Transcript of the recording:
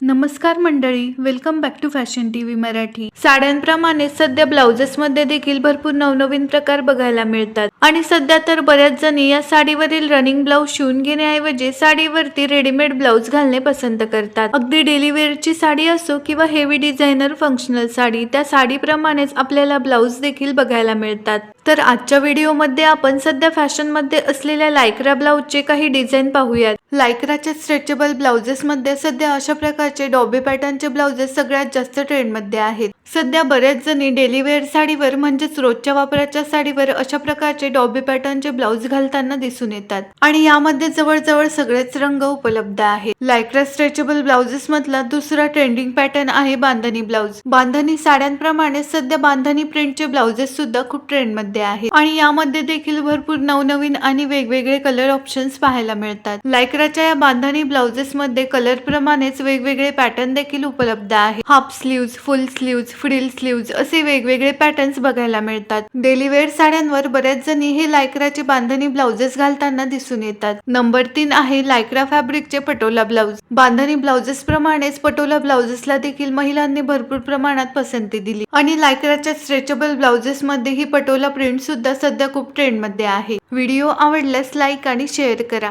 नमस्कार मंडळी welcome back to fashion T V Marathi. साड्यांप्रमाणे सध्या ब्लाउजेसमध्ये देखील भरपूर नवनवीन प्रकार बघायला मिळतात. आणि सध्या तर बऱ्याच जणी या साडीवरील रनिंग ब्लाऊज शिवून घेण्याऐवजी साडीवरती रेडीमेड ब्लाऊज घालणे पसंत करतात. अगदी डेली वेअरची साडी असो किंवा हेवी डिझायनर फंक्शनल साडी त्या साडीप्रमाणेच आपल्याला ब्लाऊज देखील बघायला मिळतात. तर आजच्या व्हिडिओमध्ये आपण सध्या फॅशनमध्ये असलेल्या लायक्रा ब्लाऊजचे काही डिझाईन पाहूयात. लायक्राच्या स्ट्रेचेबल ब्लाउजेसमध्ये सध्या अशा प्रकारचे डॉबी पॅटर्नचे ब्लाउजेस सगळ्यात जास्त ट्रेंडमध्ये आहेत. सध्या बऱ्याच जणी डेली वेअर साडीवर म्हणजेच रोजच्या वापराच्या साडीवर अशा प्रकारचे डॉबी पॅटर्नचे ब्लाऊज घालताना दिसून येतात. आणि यामध्ये जवळजवळ सगळेच रंग उपलब्ध आहेत. लायक्रा स्ट्रेचेबल ब्लाउजेस मधला दुसरा ट्रेंडिंग पॅटर्न आहे बांधणी ब्लाऊज बांधणी साड्यांप्रमाणे सध्या बांधणी प्रिंटचे ब्लाउजेस सुद्धा खूप ट्रेंडमध्ये आहे आणि यामध्ये देखील भरपूर नवनवीन आणि वेगवेगळे कलर ऑप्शन्स पाहायला मिळतात. लायक्राच्या या बांधणी ब्लाउजेस मध्ये कलर प्रमाणेच वेगवेगळे पॅटर्न देखील उपलब्ध आहे half sleeves full sleeves frill sleeves असे वेगवेगळे पॅटर्न्स बघायला मिळतात. डेली वेअर साड्यांवर बऱ्याच जणी हे लायक्राचे बांधणी ब्लाउजेस घालताना दिसून येतात. नंबर तीन आहे लायक्रा फॅब्रिकचे पटोला ब्लाउज बांधणी ब्लाउजेस प्रमाणेच पटोला ब्लाउजेसला देखील महिलांनी भरपूर प्रमाणात पसंती दिली. आणि लायक्राच्या स्ट्रेचेबल ब्लाउजेस मध्ये ही पटोला प्रिंट सुद्धा सध्या खूप ट्रेंडमध्ये आहे. व्हिडिओ आवडल्यास लाईक आणि शेअर करा.